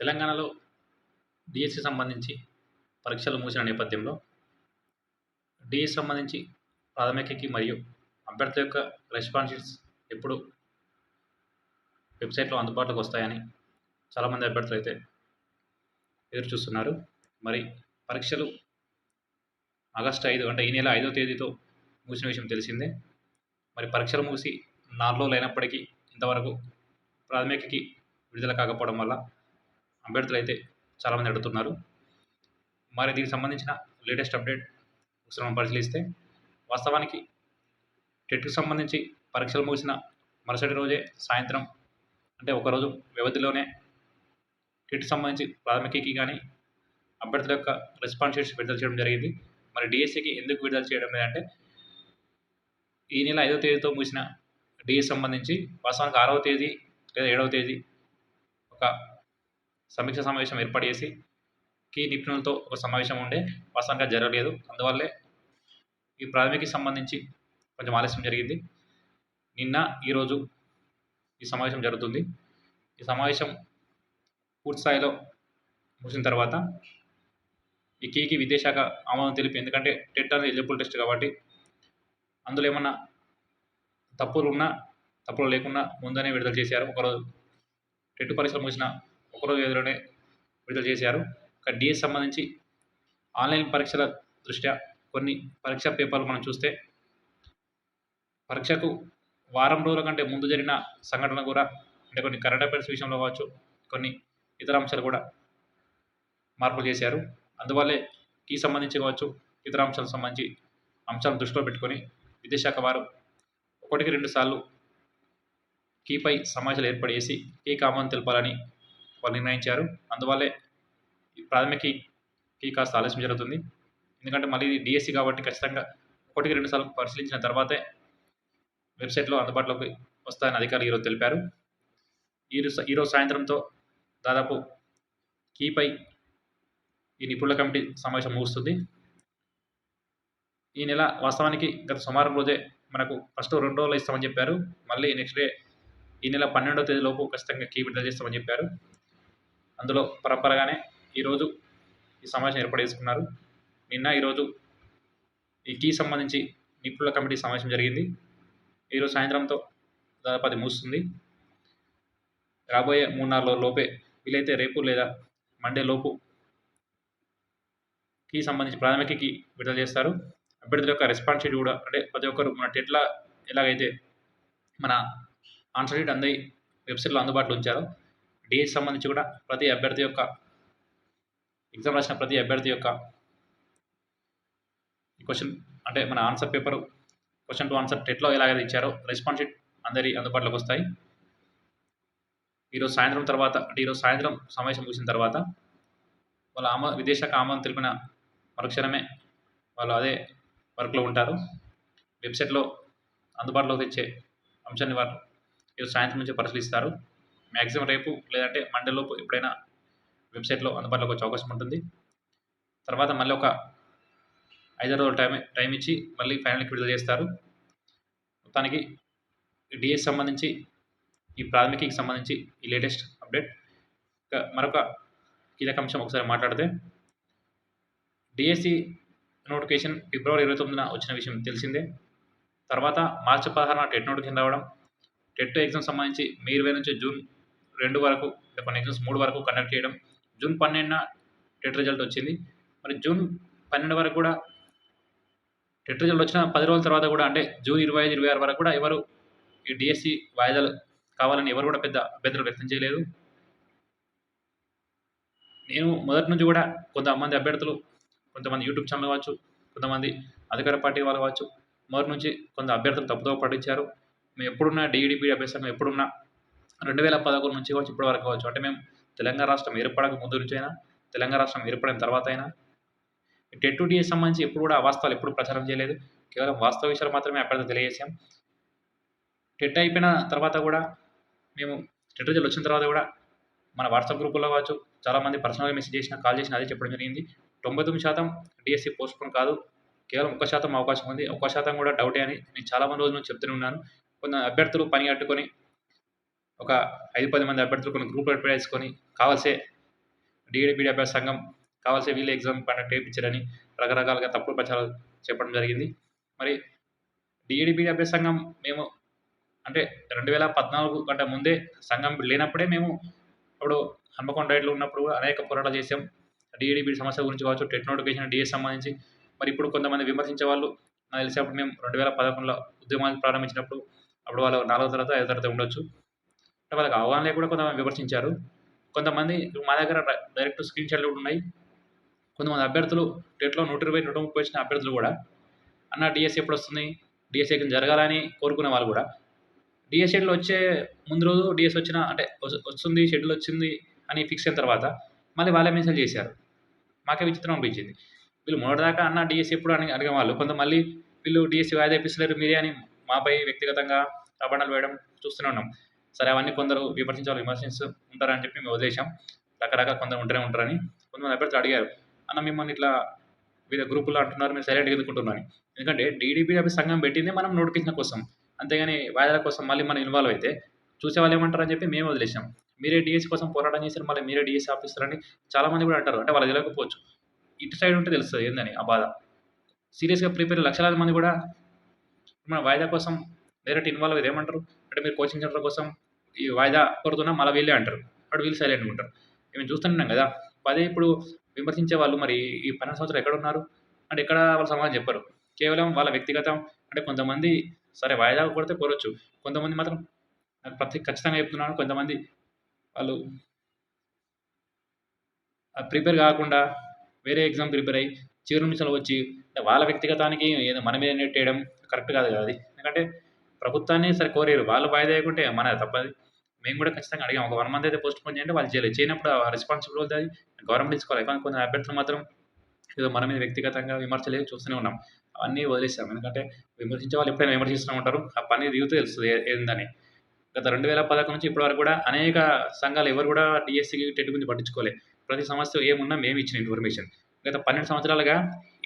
తెలంగాణలో డిఎస్సి సంబంధించి పరీక్షలు మూసిన నేపథ్యంలో డిఎస్సి సంబంధించి ప్రాథమికకి మరియు అభ్యర్థుల యొక్క రెస్పాన్స్ షీట్స్ ఎప్పుడు వెబ్సైట్లో అందుబాటులోకి వస్తాయని చాలామంది అభ్యర్థులు అయితే ఎదురు చూస్తున్నారు. మరి పరీక్షలు ఆగస్టు ఐదు అంటే ఈ నెల ఐదో తేదీతో ముగిసిన విషయం తెలిసిందే. మరి పరీక్షలు ముగిసి నాలుగు రోజులు అయినప్పటికీ ఇంతవరకు ప్రాథమికకి విడుదల కాకపోవడం వల్ల అభ్యర్థులు అయితే చాలామంది అడుగుతున్నారు. మరి దీనికి సంబంధించిన లేటెస్ట్ అప్డేట్ ఒకసారి మనం పరిశీలిస్తే వాస్తవానికి టెట్కి సంబంధించి పరీక్షలు ముగిసిన మరుసటి రోజే సాయంత్రం అంటే ఒకరోజు వ్యవధిలోనే టెట్కి సంబంధించి ప్రాథమికకి కానీ అభ్యర్థుల యొక్క రెస్పాన్స్ షీట్స్ విడుదల చేయడం జరిగింది. మరి డిఎస్సికి ఎందుకు విడుదల చేయడం లేదంటే ఈ నెల ఐదవ తేదీతో ముగిసిన డిఎస్ సంబంధించి వాస్తవానికి ఆరవ తేదీ లేదా ఏడవ తేదీ ఒక సమీక్ష సమావేశం ఏర్పాటు చేసి కీ నిపుణులతో ఒక సమావేశం ఉండే. వాస్తవంగా జరగలేదు. అందువల్లే ఈ ప్రాథమికకి సంబంధించి కొంచెం ఆలస్యం జరిగింది. నిన్న ఈరోజు ఈ సమావేశం జరుగుతుంది. ఈ సమావేశం పూర్తి స్థాయిలో ముగిసిన తర్వాత ఈ కీకి విద్యాశాఖ ఆమోదం తెలిపి ఎందుకంటే టెట్ అనేది ఎలిజిబుల్ టెస్ట్ కాబట్టి అందులో ఏమన్నా తప్పులు ఉన్నా తప్పులు లేకుండా ముందనే విడుదల చేశారు. ఒకరోజు టెట్ పరీక్షలు ముగిసిన ఒకరోజు ఎదురునే విడుదల చేశారు. ఇక డిఎస్ సంబంధించి ఆన్లైన్ పరీక్షల దృష్ట్యా కొన్ని పరీక్షా పేపర్లు మనం చూస్తే పరీక్షకు వారం రోజుల కంటే ముందు జరిగిన సంఘటన కూడా అంటే కొన్ని కరెంట్ అఫైర్స్ విషయంలో కావచ్చు కొన్ని ఇతర అంశాలు కూడా మార్పులు చేశారు. అందువల్లే కీ సంబంధించి కావచ్చు ఇతర అంశాలకు సంబంధించి అంశాలను దృష్టిలో పెట్టుకొని విద్యాశాఖ వారు ఒకటికి రెండు సార్లు కీపై సమాచారం ఏర్పాటు చేసి కీ కామన్ తెలపాలని వాళ్ళు నిర్ణయించారు. అందువల్లే ఈ ప్రాథమిక కీ కాస్త ఆలస్యం జరుగుతుంది. ఎందుకంటే మళ్ళీ ఇది డిఎస్సి కాబట్టి ఖచ్చితంగా ఒకటికి రెండు సార్లు పరిశీలించిన తర్వాతే వెబ్సైట్లో అందుబాటులోకి వస్తాయని అధికారులు ఈరోజు తెలిపారు. ఈరోజు ఈరోజు సాయంత్రంతో దాదాపు కీపై ఈ నిపుణుల కమిటీ సమావేశం ముగుస్తుంది. ఈ నెల వాస్తవానికి గత సోమవారం రోజే మనకు ఫస్ట్ రెండు రోజులు ఇస్తామని చెప్పారు. మళ్ళీ నెక్స్ట్ డే ఈ నెల పన్నెండవ తేదీలోపు ఖచ్చితంగా కీ విడుదల చేస్తామని చెప్పారు. అందులో పరంపరగానే ఈరోజు ఈ సమావేశం ఏర్పాటు చేసుకున్నారు. నిన్న ఈరోజు ఈ కీ సంబంధించి నిపుణుల కమిటీ సమావేశం జరిగింది. ఈరోజు సాయంత్రంతో దాదాపు అది ముగుస్తుంది. రాబోయే మూడు నాలుగు లోపే వీలైతే రేపు లేదా మండే లోపు కీ సంబంధించి ప్రాథమిక కీ విడుదల చేస్తారు. అభ్యర్థుల యొక్క రెస్పాన్స్ షీట్ కూడా అంటే ప్రతి ఒక్కరు మన టెట్లా ఎలాగైతే మన ఆన్సర్ షీట్ అందరి వెబ్సైట్లో అందుబాటులో ఉంచారో డిఎస్ సంబంధించి కూడా ప్రతి అభ్యర్థి యొక్క ఎగ్జామ్ రాసిన ప్రతి అభ్యర్థి యొక్క క్వశ్చన్ అంటే మన answer paper question to answer టెట్లో ఎలాగైతే ఇచ్చారో రెస్పాన్స్ షీట్ అందరి అందుబాటులోకి వస్తాయి. ఈరోజు సాయంత్రం తర్వాత అంటే ఈరోజు సాయంత్రం సమావేశం ముగిసిన తర్వాత వాళ్ళ ఆమో విదేశాఖ ఆమోదం తెలిపిన మరుక్షణమే వాళ్ళు అదే వర్క్లో ఉంటారు. వెబ్సైట్లో అందుబాటులోకి తెచ్చే అంశాన్ని వారు ఈరోజు సాయంత్రం నుంచి పరిశీలిస్తారు. మ్యాక్సిమం రేపు లేదంటే మండేలోపు ఎప్పుడైనా వెబ్సైట్లో అందుబాటులోకి వచ్చే అవకాశం ఉంటుంది. తర్వాత మళ్ళీ ఒక ఐదారు రోజులు టైం టైం ఇచ్చి మళ్ళీ ఫైనల్కి విడుదల చేస్తారు. మొత్తానికి డిఎస్ సంబంధించి ఈ ప్రాథమికకి సంబంధించి ఈ లేటెస్ట్ అప్డేట్. ఇంకా మరొక కీలక అంశం ఒకసారి మాట్లాడితే డిఎస్సి నోటిఫికేషన్ ఫిబ్రవరి ఇరవై తొమ్మిదిన వచ్చిన విషయం తెలిసిందే. తర్వాత మార్చి పదహారున టెట్ నోటిఫికేషన్ రావడం టెట్ ఎగ్జామ్ సంబంధించి మే ఇరవై నుంచి జూన్ రెండు వరకు కొన్ని ఎగ్జామ్స్ మూడు వరకు కండక్ట్ చేయడం. జూన్ పన్నెండున టెట్ రిజల్ట్ వచ్చింది. మరి జూన్ పన్నెండు వరకు కూడా టెట్ రిజల్ట్ వచ్చిన పది రోజుల తర్వాత కూడా అంటే జూన్ ఇరవై ఐదు ఇరవై ఆరు వరకు కూడా ఎవరు ఈ డిఎస్సి వాయిదాలు కావాలని ఎవరు కూడా పెద్ద అభ్యర్థులు వ్యక్తం చేయలేదు. నేను మొదటి నుంచి కూడా కొంతమంది అభ్యర్థులు కొంతమంది యూట్యూబ్ ఛానల్ కావచ్చు కొంతమంది అధికార పార్టీ వాళ్ళు కావచ్చు మొదటి నుంచి కొంత అభ్యర్థులు తప్పుతో పట్టించారు మేము ఎప్పుడున్నా డిఈడిపి అభ్యర్థులు ఎప్పుడున్నా రెండు వేల పదకొండు నుంచి కావచ్చు ఇప్పటి వరకు కావచ్చు. అంటే మేము తెలంగాణ రాష్ట్రం ఏర్పడక ముందు నుంచి అయినా తెలంగాణ రాష్ట్రం ఏర్పడిన తర్వాత అయినా టెట్ టు డిఎస్ సంబంధించి ఎప్పుడు కూడా అవాస్తవాలు ఎప్పుడు ప్రచారం చేయలేదు. కేవలం వాస్తవ విషయాలు మాత్రమే అభ్యర్థులు తెలియజేసాం టెట్ అయిపోయిన తర్వాత కూడా మేము టెట్ రిజల్ట్ వచ్చిన తర్వాత కూడా మన వాట్సాప్ గ్రూపుల్లో కావచ్చు చాలామంది పర్సనల్గా మెసేజ్ చేసిన కాల్ చేసిన అదే చెప్పడం జరిగింది. తొంభై తొమ్మిది శాతం డిఎస్సి పోస్ట్పోన్ కాదు కేవలం ఒక శాతం అవకాశం ఉంది. ఒక శాతం కూడా డౌటే అని నేను చాలా మంది రోజుల నుంచి చెప్తూనే ఉన్నాను. కొన్ని అభ్యర్థులు పని కట్టుకొని ఒక ఐదు పది మంది అభ్యర్థులు కొన్ని గ్రూపులు ఏర్పడేసుకొని కావాల్సే డిఏడి అభ్యాస సంఘం కావాల్సిన వీళ్ళ ఎగ్జామ్ కండక్ట్ చేయించారని రకరకాలుగా తప్పుడు ప్రచారాలు చెప్పడం జరిగింది. మరి డిఏడి అభ్యాస సంఘం మేము అంటే రెండు వేల పద్నాలుగు కంటే ముందే సంఘం లేనప్పుడే మేము అప్పుడు హన్మకొండ రైడ్లో ఉన్నప్పుడు కూడా అనేక పోరాటాలు చేసాం డిఏడి సమస్య గురించి కావచ్చు టెట్ నోటిఫికేషన్ డిఎస్ సంబంధించి. మరి ఇప్పుడు కొంతమంది విమర్శించే వాళ్ళు నాకు తెలిసినప్పుడు మేము రెండు వేల పదకొండులో ఉద్యమాలు ప్రారంభించినప్పుడు అప్పుడు వాళ్ళు నాలుగో తరగతి ఐదో తరగతి ఉండొచ్చు. వాళ్ళకి అవగాహన లేకుండా కొంతమంది విమర్శించారు. కొంతమంది మా దగ్గర డైరెక్ట్ స్క్రీన్ షాట్లు కూడా ఉన్నాయి. కొంతమంది అభ్యర్థులు టెట్లో నూట ఇరవై నూట ముప్పై వచ్చిన అభ్యర్థులు కూడా. అన్న డిఎస్సీ ఎప్పుడు వస్తుంది? డిఎస్సీ ఎగ్జామ్ జరగాలని కోరుకునే వాళ్ళు కూడా. డిఎస్ షెడ్యూల్ వచ్చే ముందు రోజు డిఎస్ వచ్చిన అంటే వస్తుంది షెడ్యూల్ వచ్చింది అని ఫిక్స్ అయిన తర్వాత మళ్ళీ వాళ్ళే మెసేజ్ చేశారు. మాకే విచిత్రం అనిపించింది. వీళ్ళు మొదటిదాకా అన్న డిఎస్ ఎప్పుడు అని అడిగే వాళ్ళు కొంత మళ్ళీ వీళ్ళు డిఎస్సి వాయిదా ఇప్పిస్తలేరు మీరే అని మాపై వ్యక్తిగతంగా అబండాలు వేయడం చూస్తూనే ఉన్నాం. సరే అవన్నీ కొందరు విమర్శించే వాళ్ళు విమర్శిస్తూ ఉంటారని చెప్పి మేము వదిలేసాం రకరకాల కొందరు ఉంటూనే ఉంటారని కొంతమంది అభ్యర్థులు అడిగారు. అన్న మిమ్మల్ని ఇట్లా వివిధ గ్రూపుల్లో అంటున్నారు మీరు సైలెంట్గా ఎదుర్కొంటున్నారని ఎందుకంటే టీడీపీ సంఘం పెట్టింది మనం నోటిఫికేషన్ కోసం. అంతేగాని వాయిదాల కోసం మళ్ళీ మనం ఇన్వాల్వ్ అయితే చూసే వాళ్ళు ఏమంటారని చెప్పి మేము వదిలేసాం మీరే డిఎస్సి కోసం పోరాటం చేశారు మళ్ళీ మీరే డిఎస్సి ఆఫీసర్ అని చాలామంది కూడా అంటారు. అంటే వాళ్ళు తెలియకపోవచ్చు ఇటు సైడ్ ఉంటే తెలుస్తుంది ఏందని ఆ బాధ. సీరియస్గా ప్రిపేర్ లక్షలాది మంది కూడా మన వాయిదా కోసం డైరెక్ట్ ఇన్వాల్వ్ అయితే ఏమంటారు? అంటే మీరు కోచింగ్ సెంటర్ కోసం ఈ వాయిదా కోరుతున్నా మళ్ళీ వీళ్ళే అంటారు. అప్పుడు వీళ్ళు సైలెంట్గా ఉంటారు. మేము చూస్తున్నాం కదా. అదే ఇప్పుడు విమర్శించే వాళ్ళు మరి ఈ పన్నెండు సంవత్సరాలు ఎక్కడ ఉన్నారు? అంటే ఎక్కడ వాళ్ళు సమాధానం చెప్పరు. కేవలం వాళ్ళ వ్యక్తిగతం. అంటే కొంతమంది సరే వాయిదా కొడితే కోరొచ్చు కొంతమంది మాత్రం నాకు ప్రతి ఖచ్చితంగా చెప్తున్నాను. కొంతమంది వాళ్ళు ప్రిపేర్ కాకుండా వేరే ఎగ్జామ్ ప్రిపేర్ అయ్యి చివరి నిమిషంలో వచ్చి వాళ్ళ వ్యక్తిగతానికి ఏదో మన మీద నెట్టేయడం కరెక్ట్ కాదు కదా అది. ఎందుకంటే ప్రభుత్వాన్ని సరే కోరారు. వాళ్ళు వాయిదా మన తప్పది. మేము కూడా ఖచ్చితంగా అడిగాం. ఒక వన్ మంత్ అయితే పోస్ట్ పోన్ చేయండి వాళ్ళు చేయలేదు. చేయనప్పుడు రెస్పాన్సిబుల్ అవుతుంది గవర్నమెంట్ తీసుకోవాలి. కానీ కొంత అభ్యర్థులు మాత్రం ఏదో మన మీద వ్యక్తిగతంగా విమర్శలు చూస్తూనే ఉన్నాం. అవన్నీ వదిలేసాం. ఎందుకంటే విమర్శించే వాళ్ళు ఎప్పుడైనా విమర్శిస్తూనే ఉంటారు. ఆ పని దిగుతూ తెలుస్తుంది ఏందని. గత రెండు వేల పదకొండు నుంచి ఇప్పటివరకు కూడా అనేక సంఘాలు ఎవరు కూడా డిఎస్సికి టెట్ గురించి పట్టించుకోలేదు ప్రతి సమస్య ఏమున్నా మేము ఇచ్చిన ఇన్ఫర్మేషన్. గత పన్నెండు సంవత్సరాలుగా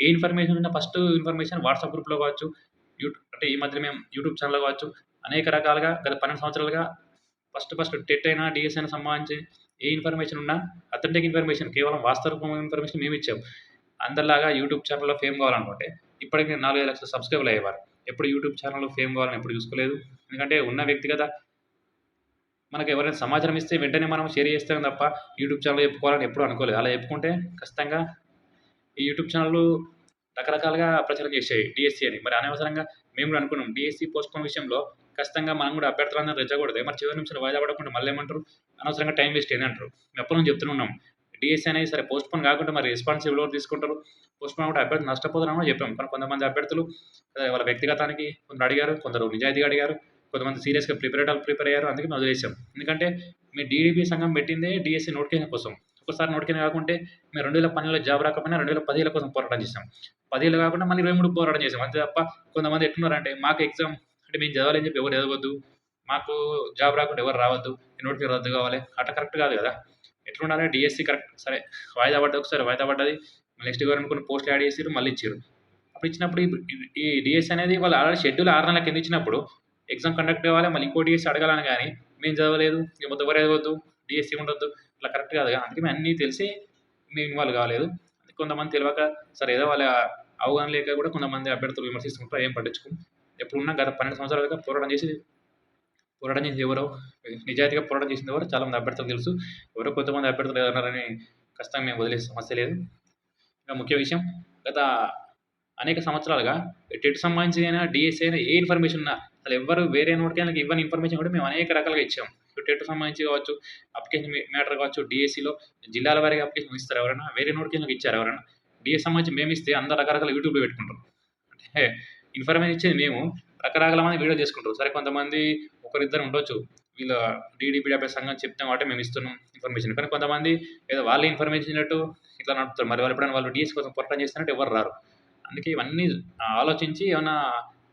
ఏ ఇన్ఫర్మేషన్ ఉన్నా ఫస్ట్ ఇన్ఫర్మేషన్ వాట్సాప్ గ్రూప్లో కావచ్చు యూట్యూబ్ అంటే ఈ మధ్య మేము యూట్యూబ్ ఛానల్ కావచ్చు అనేక రకాలుగా గత పన్నెండు సంవత్సరాలుగా ఫస్ట్ ఫస్ట్ టెట్ అయినా డిఎస్ అయినా సంబంధించి ఏ ఇన్ఫర్మేషన్ ఉన్నా అథెంటిక్ ఇన్ఫర్మేషన్ కేవలం వాస్తవ ఇన్ఫర్మేషన్ మేము ఇచ్చాం. అందరిలాగా యూట్యూబ్ ఛానల్లో ఫేమ్ కావాలనుకుంటే ఇప్పటికి నాలుగైదు లక్షల సబ్స్క్రైబర్లు అయ్యేవారు. ఎప్పుడు యూట్యూబ్ ఛానల్లో ఫేమ్ కావాలని ఎప్పుడు చూసుకోలేదు. ఎందుకంటే ఉన్న వ్యక్తిగత మనకు ఎవరైనా సమాచారం ఇస్తే వెంటనే మనం షేర్ చేస్తాం తప్ప యూట్యూబ్ ఛానల్ చెప్పుకోవాలని ఎప్పుడు అనుకోలేదు. అలా చెప్పుకుంటే ఖచ్చితంగా ఈ యూట్యూబ్ ఛానళ్ళు రకరకాలుగా ప్రచారం చేసాయి డిఎస్సీ అని. మరి అనవసరంగా మేము కూడా అనుకున్నాం. డిఎస్సీ పోస్ట్ పోన్ విషయంలో ఖచ్చితంగా మనం కూడా అభ్యర్థులందరూ రెచ్చకూడదు మరి చివరి నిమిషాలు వాయిదా పడకుండా మళ్ళీ ఏమంటారు? అనవసరంగా టైం వేస్ట్ అయింది అంటారు. మేము ఎప్పటి నుంచి చెప్తున్నాం ఉన్నాం. అనేది సరే పోస్ట్పోన్ కాకుండా మరి రెస్పాన్సిబుల్ ఎవరు తీసుకుంటారు? పోస్ట్పోన్ కూడా అభ్యర్థులు నష్టపోతున్నామో చెప్పాం. కానీ కొంతమంది అభ్యర్థులు వాళ్ళ వ్యక్తిగతానికి కొందరు అడిగారు కొందరు నిజాయితీగా అడిగారు కొంతమంది సీరియస్గా ప్రిపేర్ ప్రిపేర్ అయ్యారు. అందుకే మేము వదిలేసాం. ఎందుకంటే మీ డీడీపీ సంఘం పెట్టిందే డిఎస్సీ నోటిఫికేషన్ కోసం. ఒకసారి నోటికైనా కాకుంటే మేము రెండు వేల పన్నెండులో జాబ్ రాకపోయినా రెండు వేల పదిహేల కోసం పోరాటం చేసాం పదిహేలు కాకుండా మళ్ళీ ఇరవై మూడు పోరాటం చేసాం అంతే తప్ప కొంతమంది ఎట్లున్నారంటే మాకు ఎగ్జామ్ అంటే మేము చదవాలని చెప్పి ఎవరు చదవద్దు మాకు జాబ్ రాకుండా ఎవరు రావద్దు నోటికి రద్దు కావాలి అట్లా కరెక్ట్ కాదు కదా. ఎట్లుండాలి? డిఎస్సి కరెక్ట్ సరే. వాయిదా పడ్డది ఒకసారి వాయిదా పడ్డది. నెక్స్ట్ గవర్నమెంట్ కొన్ని పోస్టులు యాడ్ చేసారు మళ్ళీ ఇచ్చారు అప్పుడు ఇచ్చినప్పుడు ఈ- డిఎస్సి అనేది వాళ్ళు ఆల్రెడీ షెడ్యూల్ ఆరు నెలల కింద ఇచ్చినప్పుడు ఎగ్జామ్ కండక్ట్ కావాలి మళ్ళీ ఇంకో డిఎస్సి అడగాలని కానీ మేము చదవలేదు మేము మొత్తం ఎవరు చదవద్దు డిఎస్సి ఉండొద్దు. ఇట్లా కరెక్ట్ కాదు కదా. అందుకే మేము అన్నీ తెలిసి మేము ఇన్వాల్వ్ కాలేదు. కొంతమంది తెలియక సరే ఏదో వాళ్ళ అవగాహన లేక కూడా కొంతమంది అభ్యర్థులు విమర్శిస్తుంటారు ఏం పట్టించుకోం. ఎప్పుడున్నా గత పన్నెండు సంవత్సరాలుగా పోరాటం చేసి పోరాటం చేసింది ఎవరో? నిజాయితీగా పోరాటం చేసిన ఎవరు? చాలామంది అభ్యర్థులు తెలుసు. ఎవరో కొంతమంది అభ్యర్థులు ఏదన్నారని ఖచ్చితంగా మేము వదిలే సమస్య లేదు. ఇంకా ముఖ్య విషయం గత అనేక సంవత్సరాలుగా టెట్ సంబంధించి అయినా డిఎస్సి అయినా ఏ ఇన్ఫర్మేషన్ ఉన్నా అసలు ఎవరు వేరే నోటికి ఇవ్వని ఇన్ఫర్మేషన్ కూడా మేము అనేక రకాలుగా ఇచ్చాం. టెట్ సంబంధించి కావచ్చు అప్లికేషన్ మ్యాటర్ కావచ్చు డిఎస్సిలో జిల్లాల వారికి అప్లికేషన్ ఇస్తారు ఎవరైనా వేరే నోటికి ఇచ్చారు ఎవరైనా. డిఎస్ సంబంధించి మేము ఇస్తే అందరు రకరకాల యూట్యూబ్లో పెట్టుకుంటారు. అంటే ఇన్ఫర్మేషన్ ఇచ్చేది మేము రకరకాల మంది వీడియో చేసుకుంటారు. సరే కొంతమంది ఒకరిద్దరు ఉండొచ్చు. వీళ్ళ డీడీపీడీపీ సంఘం చెప్తాం కాబట్టి మేము ఇస్తున్నాం ఇన్ఫర్మేషన్ కానీ కొంతమంది ఏదో వాళ్ళే ఇన్ఫర్మేషన్ ఇచ్చినట్టు ఇట్లా నడుపుతారు. మరి వాళ్ళు ఎప్పుడైనా వాళ్ళు డిఎస్ కోసం పోరాటం చేస్తున్నట్టు ఎవరు రారు. అందుకే ఇవన్నీ ఆలోచించి ఏమైనా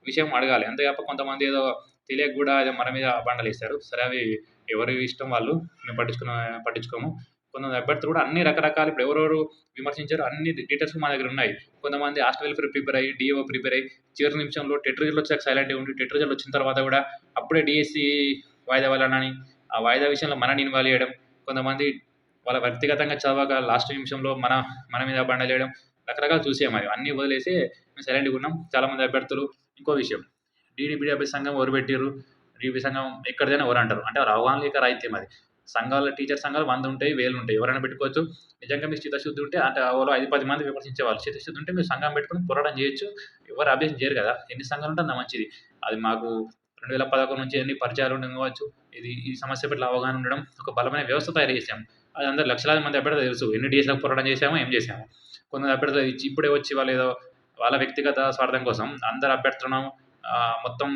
విషయం అడగాలి. అంతే కొంతమంది ఏదో తెలియక కూడా ఏదో మన మీద బండలు వేస్తారు సరే అవి ఎవరి ఇష్టం వాళ్ళు మేము పట్టించుకున్న పట్టించుకోము. కొంతమంది అభ్యర్థులు కూడా అన్ని రకరకాలు ఇప్పుడు ఎవరెవరు విమర్శించారు అన్ని డీటెయిల్స్ మా దగ్గర ఉన్నాయి. కొంతమంది హాస్టల్ వెల్ఫేర్ ప్రిపేర్ అయ్యి డిఓ ప్రిపేర్ అయ్యి చివరి నిమిషంలో టెట్ రిజల్ట్ వచ్చాక సైలెంట్గా ఉండి టెట్ రిజల్ట్ వచ్చిన తర్వాత కూడా అప్పుడే డిఎస్సి వాయిదా వెళ్ళనని ఆ వాయిదా విషయంలో మనని ఇన్వాల్వ్ చేయడం కొంతమంది వాళ్ళ వ్యక్తిగతంగా చదవక లాస్ట్ నిమిషంలో మన మన మీద బండలేయడం రకరకాలు చూసాం మరి అన్నీ వదిలేసి మేము సైలెంట్గా ఉన్నాం. చాలామంది అభ్యర్థులు. ఇంకో విషయం. డీడీపీడీ సంఘం ఎవరు పెట్టారు డీడీ సంఘం ఎక్కడిదైనా ఎవరు అంటారు. అంటే అవగాహన లేక రాయితీయం అది. సంఘాలు టీచర్ సంఘాలు వంద ఉంటాయి వేలు ఉంటాయి. ఎవరైనా పెట్టుకోవచ్చు. నిజంగా మీ చిత్తశుద్ధి ఉంటే అంటే ఓలో ఐదు పది మంది విమర్శించేవాళ్ళు చిత్తశుద్ధి ఉంటే మీరు సంఘం పెట్టుకుని పోరాటం చేయొచ్చు. ఎవరు అభ్యర్థం చేయరు కదా. ఎన్ని సంఘాలు ఉంటే అంత మంచిది. అది మాకు రెండు వేల పదకొండు నుంచి ఎన్ని పరిచయాలు ఉండవచ్చు ఇది ఈ సమస్య పట్ల అవగాహన ఉండడం ఒక బలమైన వ్యవస్థ తయారు చేసాం అది అందరు లక్షలాది మంది అభ్యర్థులు తెలుసు. ఎన్ని డేస్లకు పోరాటం చేసామో ఏం చేసాము కొంతమంది అభ్యర్థులు ఇచ్చి ఇప్పుడే వచ్చి వాళ్ళు ఏదో వాళ్ళ వ్యక్తిగత స్వార్థం కోసం అందరు అభ్యర్థులను మొత్తం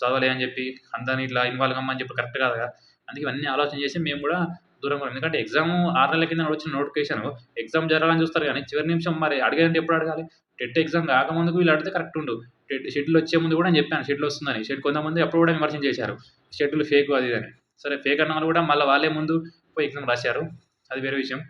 చదవలే అని చెప్పి అందరిని ఇట్లా ఇన్వాల్వ్ కమ్మని చెప్పి కరెక్ట్ కాదు కదా. అందుకే ఇవన్నీ ఆలోచన చేసి మేము కూడా దూరంగా ఎందుకంటే ఎగ్జామ్ ఆరు నెలల కింద వచ్చిన నోటిఫికేషన్ ఎగ్జామ్ జరగాలని చూస్తారు కానీ చివరి నిమిషం మరి అడిగారంటే ఎప్పుడు అడగాలి? టెట్ ఎగ్జామ్ కాకముందుకు వీళ్ళు అడిగితే కరెక్ట్ ఉండు. టెట్ షెడ్యూల్ వచ్చే ముందు కూడా నేను చెప్పాను షెడ్యూల్ వస్తుందని. షెడ్ కొంతమంది అప్పుడు కూడా విమర్శన చేశారు. షెడ్యూల్ ఫేక్ అది ఇది అని. సరే ఫేక్ అన్న వాళ్ళు కూడా మళ్ళీ వాళ్ళే ముందు పోయి ఎగ్జామ్ రాశారు. అది వేరే విషయం.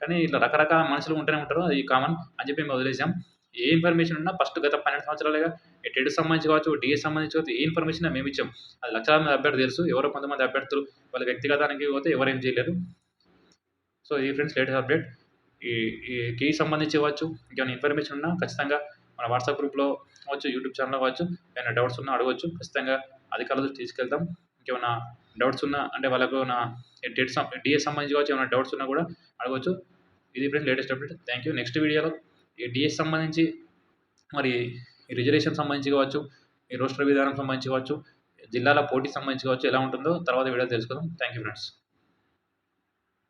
కానీ ఇట్లా రకరకాల మనుషులు ఉంటూనే ఉంటారు అది కామన్ అని చెప్పి మేము వదిలేసాం. ఏ ఇన్ఫర్మేషన్ ఉన్నా ఫస్ట్ గత పన్నెండు సంవత్సరాలుగా టెట్ సంబంధించి కావచ్చు డిఎస్ సంబంధించి కావచ్చు ఏ ఇన్ఫర్మేషన్ మేము ఇచ్చాం. అది లక్షల మంది అభ్యర్థులు తెలుసు. ఎవరో కొంతమంది అభ్యర్థులు వాళ్ళ వ్యక్తిగతానికి పోతే ఎవరేం చేయలేరు. సో ఈ ఫ్రెండ్స్ లేటెస్ట్ అప్డేట్ ఈ ఈ కీ సంబంధించి కావచ్చు ఇంకేమైనా ఇన్ఫర్మేషన్ ఉన్నా ఖచ్చితంగా మన వాట్సాప్ గ్రూప్లో కావచ్చు యూట్యూబ్ ఛానల్లో కావచ్చు ఏమైనా డౌట్స్ ఉన్నా అడగవచ్చు ఖచ్చితంగా అధికారులు తీసుకెళ్తాం. ఇంకేమైనా డౌట్స్ ఉన్నా అంటే వాళ్ళకు నా డేట్ సం డిఎస్ సంబంధించి కావచ్చు ఏమైనా డౌట్స్ ఉన్నా కూడా అడగవచ్చు ఇది friends latest update thank you next వీడియోలో డిఎస్ సంబంధించి మరి ఈ రిజర్వేషన్ సంబంధించి కావచ్చు ఈ రోస్టర్ విధానం సంబంధించి కావచ్చు జిల్లాల పోటీ సంబంధించి కావచ్చు ఎలా ఉంటుందో తర్వాత వీడియో తెలుసుకుందాం. Thank you friends